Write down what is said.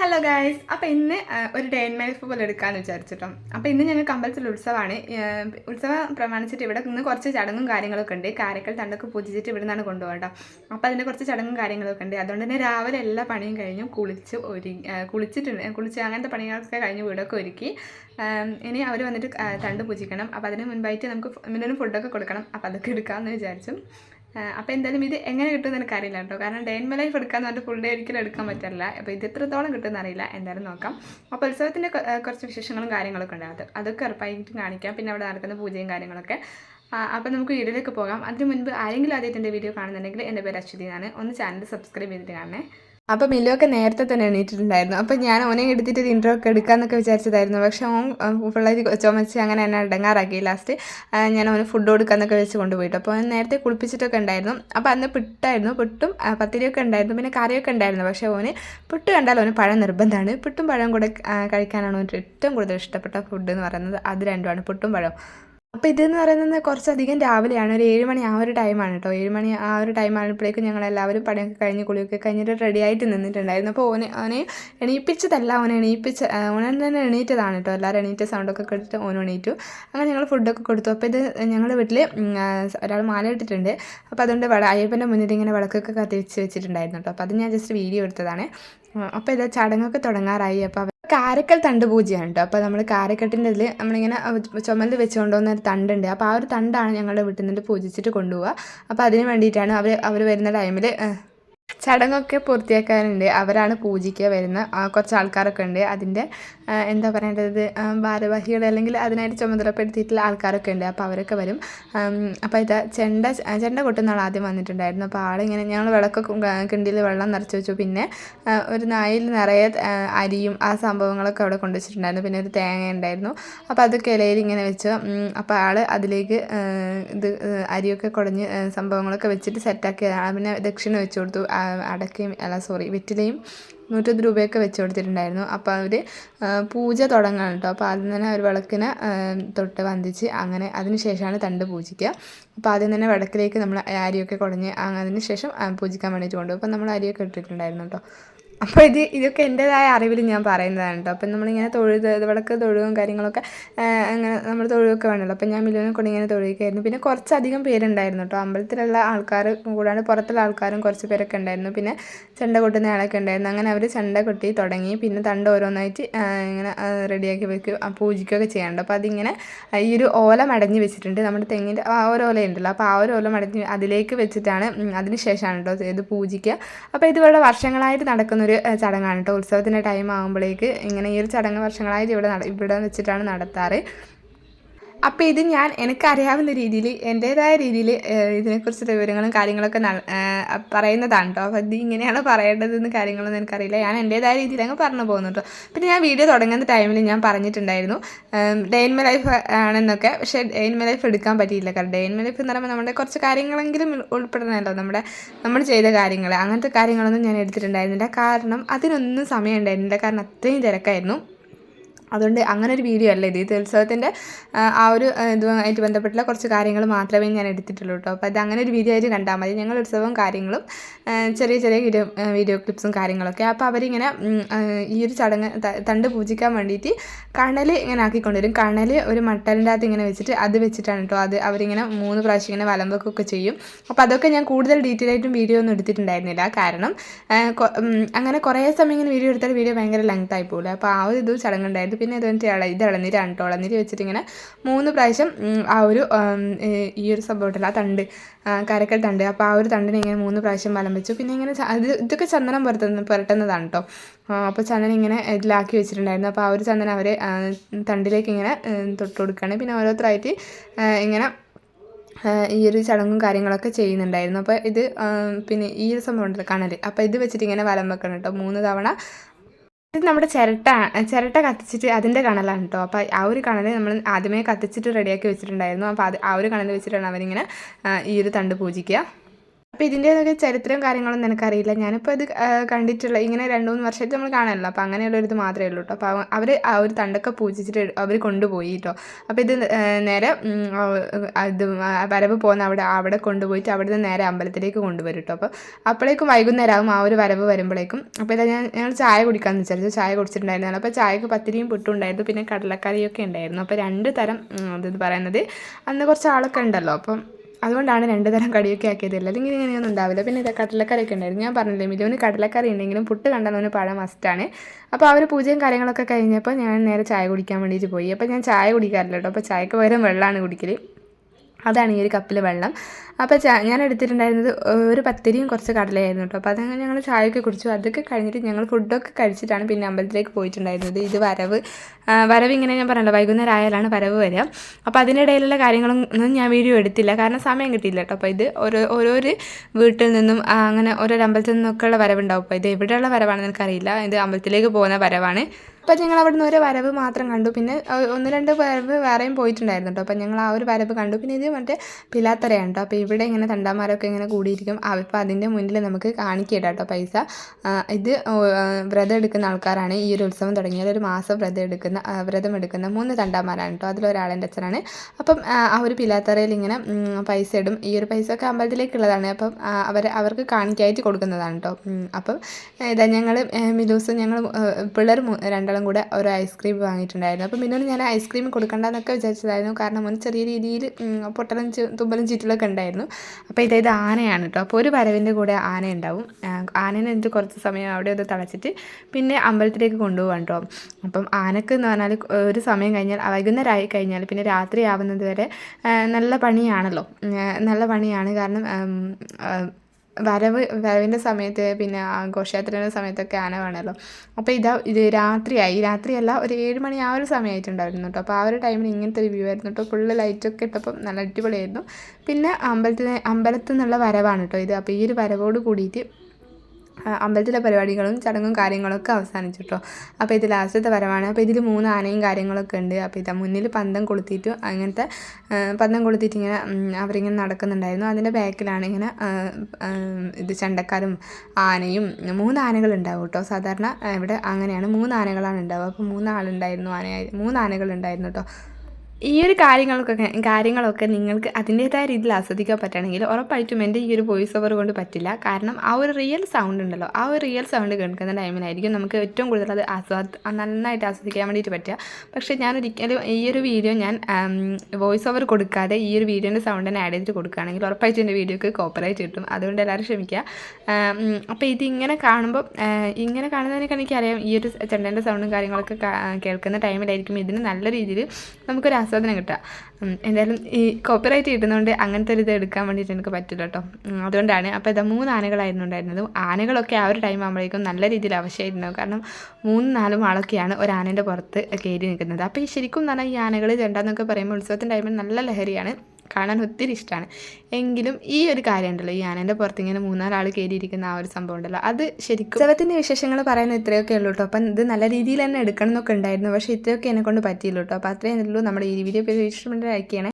Hello guys അപ്പോൾ ഇന്ന് ഒരു ഡേ ഇൻ ലൈഫ് പോലെ എടുക്കാമെന്ന് വിചാരിച്ചിട്ടോ. അപ്പോൾ ഇന്ന് ഞങ്ങൾ കമ്പൽസറി ഉത്സവമാണ്. ഉത്സവം പ്രമാണിച്ചിട്ട് ഇവിടെ നിന്ന് കുറച്ച് ചടങ്ങും കാര്യങ്ങളൊക്കെ ഉണ്ട്. കാരക്കൽ തണ്ടൊക്കെ പൂജിച്ചിട്ട് ഇവിടെ നിന്നാണ് കൊണ്ടുപോകട്ടോ. അപ്പോൾ അതിന്റെ കുറച്ച് ചടങ്ങും കാര്യങ്ങളൊക്കെ ഉണ്ട്. അതുകൊണ്ട് തന്നെ രാവിലെ എല്ലാ പണിയും കഴിഞ്ഞു കുളിച്ച് ഒരു കുളിച്ചിട്ടുണ്ട് കുളിച്ച് അങ്ങനത്തെ പണികളൊക്കെ കഴിഞ്ഞ് വീടൊക്കെ ഒരുക്കി. ഇനി അവർ വന്നിട്ട് തണ്ട് പൂജിക്കണം. അപ്പോൾ അതിന് മുൻപായിട്ട് നമുക്ക് മിന്നിനും ഫുഡൊക്കെ കൊടുക്കണം. അപ്പോൾ അതൊക്കെ എടുക്കാമെന്ന് വിചാരിച്ചു. അപ്പോൾ എന്തായാലും ഇത് എങ്ങനെ കിട്ടുമെന്ന് എനിക്കറിയില്ല കേട്ടോ. കാരണം ഡേ ലൈഫ് എടുക്കാന്ന് പറഞ്ഞിട്ട് ഫുൾ ഡേ ഒരിക്കലും എടുക്കാൻ പറ്റില്ല അപ്പോൾ ഇത് എത്രത്തോളം കിട്ടുമെന്ന് അറിയില്ല. എന്തായാലും നോക്കാം. അപ്പോൾ ഉത്സവത്തിന്റെ കുറച്ച് വിശേഷങ്ങളും കാര്യങ്ങളൊക്കെ ഉണ്ട്. അത് അതൊക്കെ ഉറപ്പായിട്ട് കാണിക്കാം. പിന്നെ അവിടെ നടക്കുന്ന പൂജയും കാര്യങ്ങളൊക്കെ. അപ്പോൾ നമുക്ക് വീഡിയോയിലേക്ക് പോകാം. അതിന് മുൻപ് ആരെങ്കിലും ആദ്യമായിട്ട് വീഡിയോ കാണുന്നുണ്ടെങ്കിൽ എന്റെ പേര് അശ്വതി എന്നാണ്. ഒന്ന് ചാനൽ സബ്സ്ക്രൈബ് ചെയ്തിട്ട് കാണണേ. അപ്പോൾ മിലുവൊക്കെ നേരത്തെ തന്നെ എണീറ്റിട്ടുണ്ടായിരുന്നു. അപ്പോൾ ഞാൻ ഓനെ എടുത്തിട്ട് ഒരു ഇൻട്രോ ഒക്കെ എടുക്കാമെന്നൊക്കെ വിചാരിച്ചതായിരുന്നു. പക്ഷെ ഓൻ ഫുള്ളായിട്ട് ചുമച്ച് അങ്ങനെ എന്നെ ഇടങ്ങാറാക്കി ലാസ്റ്റ് ഞാൻ ഓന് ഫുഡ് കൊടുക്കാന്നൊക്കെ വെച്ച് കൊണ്ടുപോയിട്ട്. അപ്പോൾ ഓൻ നേരത്തെ കുളിപ്പിച്ചിട്ടൊക്കെ ഉണ്ടായിരുന്നു. അപ്പോൾ അന്ന് പിട്ടായിരുന്നു. പുട്ടും പത്തിരിയൊക്കെ ഉണ്ടായിരുന്നു. പിന്നെ കറിയൊക്കെ ഉണ്ടായിരുന്നു. പക്ഷേ ഓന് പുട്ട് കണ്ടാൽ ഓന് പഴം നിർബന്ധമാണ്. പുട്ടും പഴം കൂടെ കഴിക്കാനാണ് അവന് ഏറ്റവും കൂടുതൽ ഇഷ്ടപ്പെട്ട ഫുഡ് എന്ന് പറയുന്നത് അത് രണ്ടുമാണ് പുട്ടും പഴവും. അപ്പോൾ ഇതെന്ന് പറയുന്നത് കുറച്ചധികം രാവിലെയാണ്. ഒരു ഏഴ് മണി ആ ഒരു ടൈമാണ് കേട്ടോ ഏഴ് മണി ആ ഒരു ടൈം ആയപ്പോഴേക്കും ഞങ്ങൾ എല്ലാവരും പണിയൊക്കെ കഴിഞ്ഞ് കുളിയൊക്കെ കഴിഞ്ഞിട്ട് റെഡി ആയിട്ട് നിന്നിട്ടുണ്ടായിരുന്നു. അപ്പോൾ ഓനെ അവനെ എണീപ്പിച്ചതല്ല. അവനെ എണീപ്പിച്ച് ഓനെ തന്നെ എണീറ്റതാണ് കേട്ടോ എല്ലാവരും എണീറ്റ സൗണ്ടൊക്കെ കേട്ടിട്ട് ഓനെ എണീറ്റു. അങ്ങനെ ഞങ്ങൾ ഫുഡൊക്കെ കൊടുത്തു. അപ്പോൾ ഇത് ഞങ്ങളുടെ വീട്ടിൽ ഒരാൾ മാല ഇട്ടിട്ടുണ്ട്. അപ്പോൾ അതുകൊണ്ട് വട അയ്യപ്പന്റെ മുന്നിൽ ഇങ്ങനെ വിളക്കൊക്കെ കത്തിച്ച് വെച്ചിട്ടുണ്ടായിരുന്നു കേട്ടോ അപ്പോൾ അത് ഞാൻ ജസ്റ്റ് വീഡിയോ എടുത്തതാണ്. അപ്പോൾ ഇത് ചടങ്ങൊക്കെ തുടങ്ങാറായി. അപ്പോൾ കാരക്കൽ തണ്ട് പൂജയാണ് കേട്ടോ അപ്പോൾ നമ്മൾ കാരക്കട്ടിന്റെ ഇതിൽ നമ്മളിങ്ങനെ ചുമൽ വെച്ചുകൊണ്ടുവന്ന ഒരു തണ്ടുണ്ട്. അപ്പോൾ ആ ഒരു തണ്ടാണ് ഞങ്ങളുടെ വീട്ടിൽ നിന്ന് പൂജിച്ചിട്ട് കൊണ്ടുപോവുക അപ്പോൾ അതിന് വേണ്ടിയിട്ടാണ് അവർ അവർ വരുന്ന ടൈമിൽ ചടങ്ങൊക്കെ പൂർത്തിയാക്കാനുണ്ട്. അവരാണ് പൂജിക്കുക വരുന്ന കുറച്ച് ആൾക്കാരൊക്കെ ഉണ്ട്. അതിന്റെ എന്താ പറയേണ്ടത്? ഭാരവാഹികൾ അല്ലെങ്കിൽ അതിനായിട്ട് ചുമതലപ്പെടുത്തിയിട്ടുള്ള ആൾക്കാരൊക്കെ ഉണ്ട്. അപ്പോൾ അവരൊക്കെ വരും. അപ്പോൾ ഇതാ ചെണ്ട ചെണ്ട കൊട്ടുന്ന ആൾ ആദ്യം വന്നിട്ടുണ്ടായിരുന്നു. അപ്പോൾ ആളിങ്ങനെ ഞങ്ങൾ വിളക്കൊക്കെ കിണ്ടിയിൽ വെള്ളം നിറച്ച് വെച്ചു. പിന്നെ ഒരു നായിൽ നിറയെ അരിയും ആ സംഭവങ്ങളൊക്കെ അവിടെ കൊണ്ടുവച്ചിട്ടുണ്ടായിരുന്നു. പിന്നെ ഒരു തേങ്ങ ഉണ്ടായിരുന്നു. അപ്പോൾ അതൊക്കെ ഇലയിൽ ഇങ്ങനെ വെച്ചു. അപ്പോൾ ആൾ അതിലേക്ക് ഇത് അരിയൊക്കെ കുടഞ്ഞ് സംഭവങ്ങളൊക്കെ വെച്ചിട്ട് സെറ്റാക്കിയതാണ് പിന്നെ ദക്ഷിണ വെച്ച് കൊടുത്തു. അടക്കയും അല്ല സോറി വെറ്റിലയും നൂറ്റൊന്ന് രൂപയൊക്കെ വെച്ച് കൊടുത്തിട്ടുണ്ടായിരുന്നു. അപ്പോൾ അവർ പൂജ തുടങ്ങാണ് കേട്ടോ അപ്പോൾ ആദ്യം തന്നെ അവർ വിളക്കിനെ തൊട്ട് വന്ദിച്ച് അങ്ങനെ അതിന് ശേഷമാണ് തണ്ട് പൂജിക്കുക. അപ്പോൾ ആദ്യം തന്നെ വിളക്കിലേക്ക് നമ്മൾ അരിയൊക്കെ കുടഞ്ഞ് അതിന് ശേഷം പൂജിക്കാൻ വേണ്ടിയിട്ട് കൊണ്ടുപോകും. അപ്പോൾ നമ്മൾ അരിയൊക്കെ ഇട്ടിട്ടുണ്ടായിരുന്നു കേട്ടോ അപ്പോൾ ഇത് ഇതൊക്കെ എന്റേതായ അറിവിൽ ഞാൻ പറയുന്നതാണ് കേട്ടോ അപ്പം നമ്മളിങ്ങനെ തൊഴുത് ഇവിടൊക്കെ തൊഴുവും കാര്യങ്ങളൊക്കെ അങ്ങനെ നമ്മൾ തൊഴുവൊക്കെ വേണമല്ലോ അപ്പം ഞാൻ മില്ലിനെ കൊണ്ട് ഇങ്ങനെ തൊഴുകയായിരുന്നു. പിന്നെ കുറച്ചധികം പേരുണ്ടായിരുന്നു കേട്ടോ അമ്പലത്തിലുള്ള ആൾക്കാർ കൂടാണ്ട് പുറത്തുള്ള ആൾക്കാരും കുറച്ച് പേരൊക്കെ ഉണ്ടായിരുന്നു. പിന്നെ ചെണ്ട കൊട്ടുന്ന ആളൊക്കെ ഉണ്ടായിരുന്നു. അങ്ങനെ അവർ ചെണ്ട കൊട്ടി തുടങ്ങി. പിന്നെ തണ്ട് ഓരോന്നായിട്ട് ഇങ്ങനെ റെഡിയാക്കി വെക്കും പൂജിക്കുകയൊക്കെ ചെയ്യാറുണ്ട് അപ്പോൾ അതിങ്ങനെ ഈ ഒരു ഓല മടഞ്ഞ് വെച്ചിട്ടുണ്ട്. നമ്മുടെ തെങ്ങിന്റെ ആ ഒരു ഓലയുണ്ടല്ലോ അപ്പോൾ ആ ഒരു ഓല മടഞ്ഞ് അതിലേക്ക് വെച്ചിട്ടാണ് അതിന് ശേഷമാണ് കേട്ടോ ഇത് പൂജിക്കുക. അപ്പോൾ ഇതുപോലെ വർഷങ്ങളായിട്ട് നടക്കുന്നൊരു ആ, ചടങ്ങാണ് കേട്ടോ. ഉത്സവത്തിന്റെ ടൈം ആകുമ്പോഴേക്ക് ഇങ്ങനെ ഈ ഒരു ചടങ്ങ് വർഷങ്ങളായിട്ട് ഇവിടെ ഇവിടെ വെച്ചിട്ടാണ് നടത്താറ്. അപ്പോൾ ഇത് ഞാൻ എനിക്കറിയാവുന്ന രീതിയിൽ എന്റേതായ രീതിയിൽ ഇതിനെക്കുറിച്ചുള്ള വിവരങ്ങളും കാര്യങ്ങളൊക്കെ പറയുന്നതാണ് കേട്ടോ അപ്പോൾ ഇത് ഇങ്ങനെയാണ് പറയേണ്ടതെന്ന് കാര്യങ്ങളൊന്നും എനിക്കറിയില്ല. ഞാൻ എന്റേതായ രീതിയിൽ അങ്ങ് പറഞ്ഞു പോകുന്നു കേട്ടോ പിന്നെ ഞാൻ വീഡിയോ തുടങ്ങുന്ന ടൈമിൽ ഞാൻ പറഞ്ഞിട്ടുണ്ടായിരുന്നു ഡേ ഇൻ മൈ ലൈഫ് ആണെന്നൊക്കെ. പക്ഷേ ഡേ ഇൻ മൈ ലൈഫ് എടുക്കാൻ പറ്റിയില്ല കാരണം ഡേ ഇൻ മൈ ലൈഫ് എന്ന് പറയുമ്പോൾ നമ്മുടെ കുറച്ച് കാര്യങ്ങളെങ്കിലും ഉൾ- നമ്മുടെ നമ്മൾ ചെയ്ത കാര്യങ്ങൾ അങ്ങനത്തെ കാര്യങ്ങളൊന്നും ഞാൻ എടുത്തിട്ടുണ്ടായിരുന്നില്ല. കാരണം അതിനൊന്നും സമയം ഉണ്ടായിരുന്നില്ല കാരണം അത്രയും തിരക്കായിരുന്നു. അതുകൊണ്ട് അങ്ങനെ ഒരു വീഡിയോ അല്ല ഇത്. ഇത് ഉത്സവത്തിന്റെ ആ, ഒരു ഇതുമായിട്ട് ബന്ധപ്പെട്ടുള്ള കുറച്ച് കാര്യങ്ങൾ മാത്രമേ ഞാൻ എടുത്തിട്ടുള്ളൂ കേട്ടോ. അപ്പോൾ അത് അങ്ങനെ ഒരു വീഡിയോ ആയിട്ട് കണ്ടാൽ മതി. ഞങ്ങൾ ഉത്സവവും കാര്യങ്ങളും ചെറിയ ചെറിയ വീഡിയോ വീഡിയോ ക്ലിപ്സും കാര്യങ്ങളൊക്കെ. അപ്പോൾ അവരിങ്ങനെ ഈ ഒരു ചടങ്ങ് തണ്ട് പൂജിക്കാൻ വേണ്ടിയിട്ട് കണൽ ഇങ്ങനെ ആക്കിക്കൊണ്ടുവരും. കണൽ ഒരു മട്ടലിന്റെ അകത്ത് ഇങ്ങനെ വെച്ചിട്ട് അത് വെച്ചിട്ടാണ് കേട്ടോ. അത് അവരിങ്ങനെ മൂന്ന് പ്രാവശ്യം ഇങ്ങനെ വലം വെക്കുകയൊക്കെ ചെയ്യും. അപ്പോൾ അതൊക്കെ ഞാൻ കൂടുതൽ ഡീറ്റെയിൽ ആയിട്ടും വീഡിയോ ഒന്നും എടുത്തിട്ടുണ്ടായിരുന്നില്ല. കാരണം അങ്ങനെ കുറേ സമയം ഇങ്ങനെ വീഡിയോ എടുത്താൽ വീഡിയോ ഭയങ്കര ലെങ്ത് ആയി പോകില്ല അപ്പോൾ ആ ഒരു ഇത് ചടങ്ങുണ്ടായിരുന്നു പിന്നെ ഇത് വന്നിട്ട് ഇള ഇത് ഇളനീര് വെച്ചിട്ട് ഇങ്ങനെ മൂന്ന് പ്രാവശ്യം ആ ഒരു ഈ ഒരു ഉണ്ടല്ലോ ആ തണ്ട് കരക്കൽ തണ്ട്. അപ്പോൾ ആ ഒരു തണ്ടിനെ ഇങ്ങനെ മൂന്ന് പ്രാവശ്യം വലം വെച്ചു. പിന്നെ ഇങ്ങനെ ഇതൊക്കെ ചന്ദനം പുരട്ടുന്ന പുരട്ടുന്നതാണ് കേട്ടോ അപ്പോൾ ചന്ദനം ഇങ്ങനെ ഇതിലാക്കി വെച്ചിട്ടുണ്ടായിരുന്നു. അപ്പോൾ ആ ഒരു ചന്ദനം അവരെ തണ്ടിലേക്ക് ഇങ്ങനെ തൊട്ട് കൊടുക്കുകയാണ് പിന്നെ ഓരോരുത്തരായിട്ട് ഇങ്ങനെ ഈ ഒരു ചടങ്ങും കാര്യങ്ങളൊക്കെ ചെയ്യുന്നുണ്ടായിരുന്നു. അപ്പോൾ ഇത് പിന്നെ ഈ ഒരു സംഭവം ഉണ്ടല്ലോ കണൽ അപ്പോൾ ഇത് വെച്ചിട്ട് ഇങ്ങനെ വലം വെക്കണം കേട്ടോ മൂന്ന് തവണ ഇത് നമ്മുടെ ചിരട്ട ചിരട്ട കത്തിച്ചിട്ട് അതിന്റെ കണലാണ് കേട്ടോ അപ്പോൾ ആ ഒരു കണൽ നമ്മൾ ആദ്യമേ കത്തിച്ചിട്ട് റെഡിയാക്കി വെച്ചിട്ടുണ്ടായിരുന്നു. അപ്പോൾ അത് ആ ഒരു കണൽ വെച്ചിട്ടാണ് അവരിങ്ങനെ ഈ ഒരു തണ്ട് പൂജിക്കുക. അപ്പോൾ ഇതിന്റെതൊക്കെ ചരിത്രവും കാര്യങ്ങളൊന്നും എനിക്കറിയില്ല ഞാനിപ്പോൾ ഇത് കണ്ടിട്ടുള്ള ഇങ്ങനെ രണ്ട് മൂന്ന് വർഷമായിട്ട് നമ്മൾ കാണാനല്ലോ അപ്പോൾ അങ്ങനെയുള്ളൊരിത് മാത്രമേ ഉള്ളൂ കേട്ടോ അപ്പോൾ അവർ ആ ഒരു തണ്ടൊക്കെ പൂജിച്ചിട്ട് അവർ കൊണ്ടുപോയി കേട്ടോ അപ്പോൾ ഇത് നേരെ ഇത് വരവ് പോകുന്ന അവിടെ അവിടെ കൊണ്ടുപോയിട്ട് അവിടെ നിന്ന് നേരെ അമ്പലത്തിലേക്ക് കൊണ്ടുവരും കേട്ടോ അപ്പോൾ അപ്പോഴേക്കും വൈകുന്നേരം ആവും ആ ഒരു വരവ് വരുമ്പോഴേക്കും. അപ്പോൾ ഇതാ ഞാൻ ഞങ്ങൾ ചായ കുടിക്കാമെന്ന് വിചാരിച്ചു. ചായ കുടിച്ചിട്ടുണ്ടായിരുന്നു അപ്പോൾ ചായക്ക് പത്തിരിയും പുട്ടും ഉണ്ടായിരുന്നു. പിന്നെ കടലക്കറിയൊക്കെ ഉണ്ടായിരുന്നു. അപ്പോൾ രണ്ട് തരം ഇത് പറയുന്നത്. അന്ന് കുറച്ച് ആളൊക്കെ ഉണ്ടല്ലോ. അപ്പം അതുകൊണ്ടാണ് രണ്ട് തരം കടിയൊക്കെ ആക്കിയത്. അല്ലെങ്കിൽ ഇങ്ങനെയൊന്നും ഉണ്ടാവില്ല. പിന്നെ ഇത് കടലക്കറിയൊക്കെ ഉണ്ടായിരുന്നു. ഞാൻ പറഞ്ഞില്ലേ മിലുവിന് കടലക്കറി ഉണ്ടെങ്കിലും പുട്ട് കണ്ടാൽ പഴം മസ്റ്റാണ് അപ്പോൾ അവർ പൂജയും കാര്യങ്ങളൊക്കെ കഴിഞ്ഞപ്പോൾ ഞാൻ നേരെ ചായ കുടിക്കാൻ വേണ്ടിയിട്ട് പോയി. അപ്പോൾ ഞാൻ ചായ കുടിക്കാറില്ല കേട്ടോ. അപ്പോൾ ചായക്ക് പകരം വെള്ളമാണ് കുടിക്കൽ അതാണ് ഈ ഒരു കപ്പിൽ വെള്ളം. അപ്പോൾ ഞാൻ എടുത്തിട്ടുണ്ടായിരുന്നത് ഒരു പത്തിരിയും കുറച്ച് കടലയായിരുന്നു കേട്ടോ. അപ്പോൾ അതങ്ങനെ ഞങ്ങൾ ചായയൊക്കെ കുടിച്ചു. അതൊക്കെ കഴിഞ്ഞിട്ട് ഞങ്ങൾ ഫുഡൊക്കെ കഴിച്ചിട്ടാണ് പിന്നെ അമ്പലത്തിലേക്ക് പോയിട്ടുണ്ടായിരുന്നത്. ഇത് വരവ്. വരവ് ഇങ്ങനെ ഞാൻ പറഞ്ഞല്ലോ വൈകുന്നേരം ആയാലാണ് വരവ് വരിക. അപ്പോൾ അതിനിടയിലുള്ള കാര്യങ്ങളൊന്നും ഞാൻ വീഡിയോ എടുത്തില്ല. കാരണം സമയം കിട്ടിയില്ല കേട്ടോ. അപ്പോൾ ഇത് ഓരോ ഓരോ വീട്ടിൽ നിന്നും അങ്ങനെ ഓരോ അമ്പലത്തിൽ നിന്നൊക്കെയുള്ള വരവുണ്ടാവും. അപ്പോൾ ഇത് എവിടെയുള്ള വരവാണെന്ന് എനിക്കറിയില്ല. ഇത് അമ്പലത്തിലേക്ക് പോകുന്ന വരവാണ്. അപ്പോൾ ഞങ്ങൾ അവിടെ നിന്ന് ഒരു വരവ് മാത്രം കണ്ടു. പിന്നെ ഒന്ന് രണ്ട് വരവ് വേറെയും പോയിട്ടുണ്ടായിരുന്നു കേട്ടോ അപ്പം ഞങ്ങൾ ആ ഒരു വരവ് കണ്ടു. പിന്നെ ഇത് മറ്റേ പിലാത്തറയാണ് കേട്ടോ അപ്പോൾ ഇവിടെ ഇങ്ങനെ തണ്ടാമാരൊക്കെ ഇങ്ങനെ കൂടിയിരിക്കും. അപ്പോൾ അതിന്റെ മുന്നിൽ നമുക്ക് കാണിക്കുക കേട്ടോ പൈസ ഇത് വ്രതം എടുക്കുന്ന ആൾക്കാരാണ്. ഈ ഒരു ഉത്സവം തുടങ്ങിയാൽ ഒരു മാസം വ്രതം എടുക്കുന്ന വ്രതം എടുക്കുന്ന മൂന്ന് തണ്ടാമാരാണ് കേട്ടോ അതിലൊരാളെന്റെ അച്ഛനാണ്. അപ്പം ആ ഒരു പിലാത്തറയിൽ ഇങ്ങനെ പൈസ ഇടും. ഈ ഒരു പൈസ ഒക്കെ അമ്പലത്തിലേക്കുള്ളതാണ്. അപ്പം അവർ അവർക്ക് കാണിക്കായിട്ട് കൊടുക്കുന്നതാണ് കേട്ടോ അപ്പം ഇതാ ഞങ്ങൾ മിലൂസ് ഞങ്ങൾ പിള്ളേർ മൂ- രണ്ടാളും കൂടെ ഒരു ഐസ്ക്രീം വാങ്ങിയിട്ടുണ്ടായിരുന്നു. അപ്പോൾ മിന്നുവിന് ഞാൻ ഐസ്ക്രീം കൊടുക്കണ്ടെന്നൊക്കെ വിചാരിച്ചതായിരുന്നു. കാരണം അവന് ചെറിയ രീതിയിൽ പൊട്ടലും തുമ്പലും ചീറ്റലൊക്കെ ഉണ്ടായിരുന്നു. അപ്പോൾ ഇതായത് ഇത് ആനയാണ് കേട്ടോ അപ്പോൾ ഒരു വരവിന്റെ കൂടെ ആന ഉണ്ടാവും ആനേനെ എന്നിട്ട് കുറച്ച് സമയം അവിടെ ഒന്ന് തളച്ചിട്ട് പിന്നെ അമ്പലത്തിലേക്ക് കൊണ്ടുപോകാം കേട്ടോ അപ്പം ആനക്ക് എന്ന് പറഞ്ഞാൽ ഒരു സമയം കഴിഞ്ഞാൽ വൈകുന്നേരം ആയി കഴിഞ്ഞാൽ പിന്നെ രാത്രി ആവുന്നത് വരെ നല്ല പണിയാണല്ലോ. നല്ല പണിയാണ്. കാരണം വരവ് വരവിന്റെ സമയത്ത് പിന്നെ ഘോഷയാത്രയുടെ സമയത്തൊക്കെ ആന വേണമല്ലോ. അപ്പോൾ ഇതാ ഇത് രാത്രിയായി. രാത്രിയല്ല ഒരു ഏഴ് മണി ആ ഒരു സമയമായിട്ടുണ്ടായിരുന്നു കേട്ടോ. അപ്പോൾ ആ ഒരു ടൈമിൽ ഇങ്ങനത്തെ ഒരു വ്യൂ ആയിരുന്നു കേട്ടോ. ഫുള്ള് ലൈറ്റൊക്കെ ഇട്ടപ്പം നല്ല അടിപൊളിയായിരുന്നു. പിന്നെ അമ്പലത്തിൽ അമ്പലത്തിൽ നിന്നുള്ള വരവാണ് കേട്ടോ ഇത്. അപ്പോൾ ഈ ഒരു വരവോട് കൂടിയിട്ട് അമ്പലത്തിലെ പരിപാടികളും ചടങ്ങും കാര്യങ്ങളൊക്കെ അവസാനിച്ചു കേട്ടോ അപ്പോൾ ഇത് ലാസ്റ്റത്തെ വരവാണ്. അപ്പോൾ ഇതിൽ മൂന്ന് ആനയും കാര്യങ്ങളൊക്കെ ഉണ്ട്. അപ്പോൾ ഇതാ മുന്നിൽ പന്തം കൊളുത്തിയിട്ട് അങ്ങനത്തെ പന്തം കൊളുത്തിയിട്ട് ഇങ്ങനെ അവരിങ്ങനെ നടക്കുന്നുണ്ടായിരുന്നു. അതിന്റെ ബാക്കിലാണ് ഇങ്ങനെ ഇത് ചണ്ടക്കാരും ആനയും മൂന്ന് ആനകൾ ഉണ്ടാവും കേട്ടോ. സാധാരണ ഇവിടെ അങ്ങനെയാണ്. മൂന്ന് ആനകളാണ് ഉണ്ടാവുക. അപ്പോൾ മൂന്ന് ആളുണ്ടായിരുന്നു ആനയായി മൂന്ന് ആനകളുണ്ടായിരുന്നു കേട്ടോ. ഈ ഒരു കാര്യങ്ങൾക്കൊക്കെ കാര്യങ്ങളൊക്കെ നിങ്ങൾക്ക് അതിന്റേതായ രീതിയിൽ ആസ്വദിക്കാൻ പറ്റുകയാണെങ്കിൽ ഉറപ്പായിട്ടും എന്റെ ഈ ഒരു വോയിസ് ഓവർ കൊണ്ട് പറ്റില്ല. കാരണം ആ ഒരു റിയൽ സൗണ്ട് ഉണ്ടല്ലോ. ആ ഒരു റിയൽ സൗണ്ട് കേൾക്കുന്ന ടൈമിലായിരിക്കും നമുക്ക് ഏറ്റവും കൂടുതൽ അത് ആസ്വാദ നന്നായിട്ട് ആസ്വദിക്കാൻ വേണ്ടിയിട്ട് പറ്റുക. പക്ഷേ ഞാൻ ഒരിക്കലും ഈ ഒരു വീഡിയോ ഞാൻ വോയിസ് ഓവർ കൊടുക്കാതെ ഈ ഒരു വീഡിയോന്റെ സൗണ്ട് തന്നെ ആഡ് ചെയ്തിട്ട് കൊടുക്കുകയാണെങ്കിൽ ഉറപ്പായിട്ടും എന്റെ വീഡിയോക്ക് കോപ്പറേറ്റ് കിട്ടും. അതുകൊണ്ട് എല്ലാവരും ക്ഷമിക്കുക. അപ്പോൾ ഇതിങ്ങനെ കാണുമ്പോൾ ഇങ്ങനെ കാണുന്നതിനൊക്കെ എനിക്കറിയാം ഈ ഒരു ചെണ്ടന്റെ സൗണ്ടും കാര്യങ്ങളൊക്കെ കേൾക്കുന്ന ടൈമിലായിരിക്കും ഇതിന് നല്ല രീതിയിൽ നമുക്കൊരു ആസ്വാദനം കിട്ടുക. എന്തായാലും ഈ കോപ്പിറൈറ്റ് കിട്ടുന്നതുകൊണ്ട് അങ്ങനത്തെ ഒരു ഇത് എടുക്കാൻ വേണ്ടിയിട്ട് എനിക്ക് പറ്റില്ല കേട്ടോ അതുകൊണ്ടാണ് അപ്പോൾ ഇതാ മൂന്ന് ആനകളായിരുന്നു ഉണ്ടായിരുന്നത് ആനകളൊക്കെ ആ ഒരു ടൈം ആകുമ്പോഴേക്കും നല്ല രീതിയിൽ അവശ്യമായിരുന്നു കാരണം മൂന്ന് നാലും ആളൊക്കെയാണ് ഒരു ആനേന്റെ പുറത്ത് കയറി നിൽക്കുന്നത്. അപ്പോൾ ഈ ശരിക്കും എന്ന് പറഞ്ഞാൽ ഈ ആനകൾ ചെണ്ടെന്നൊക്കെ പറയുമ്പോൾ ഉത്സവത്തിന്റെ ടൈമിൽ നല്ല ലഹരിയാണ്. കാണാൻ ഒത്തിരി ഇഷ്ടമാണ് എങ്കിലും ഈ ഒരു കാര്യം ഉണ്ടല്ലോ ഈ ആനേന്റെ പുറത്ത് ഇങ്ങനെ മൂന്നാലാൾ കയറിയിരിക്കുന്ന ആ ഒരു സംഭവം ഉണ്ടല്ലോ. അത് ശരിക്കും ഉത്സവത്തിന്റെ വിശേഷങ്ങൾ പറയുന്നത് ഇത്രയൊക്കെ ഉള്ളൂ കേട്ടോ. അപ്പം ഇത് നല്ല രീതിയിൽ തന്നെ എടുക്കണം എന്നൊക്കെ ഉണ്ടായിരുന്നു. പക്ഷേ ഇത്രയൊക്കെ എന്നെ കൊണ്ട് പറ്റിയില്ല കേട്ടോ. അപ്പോൾ അത്രയും ഉള്ളൂ നമ്മുടെ ഈ വീഡിയോ. പേര് ഇഷ്ടപ്പെട്ട ലൈക്ക്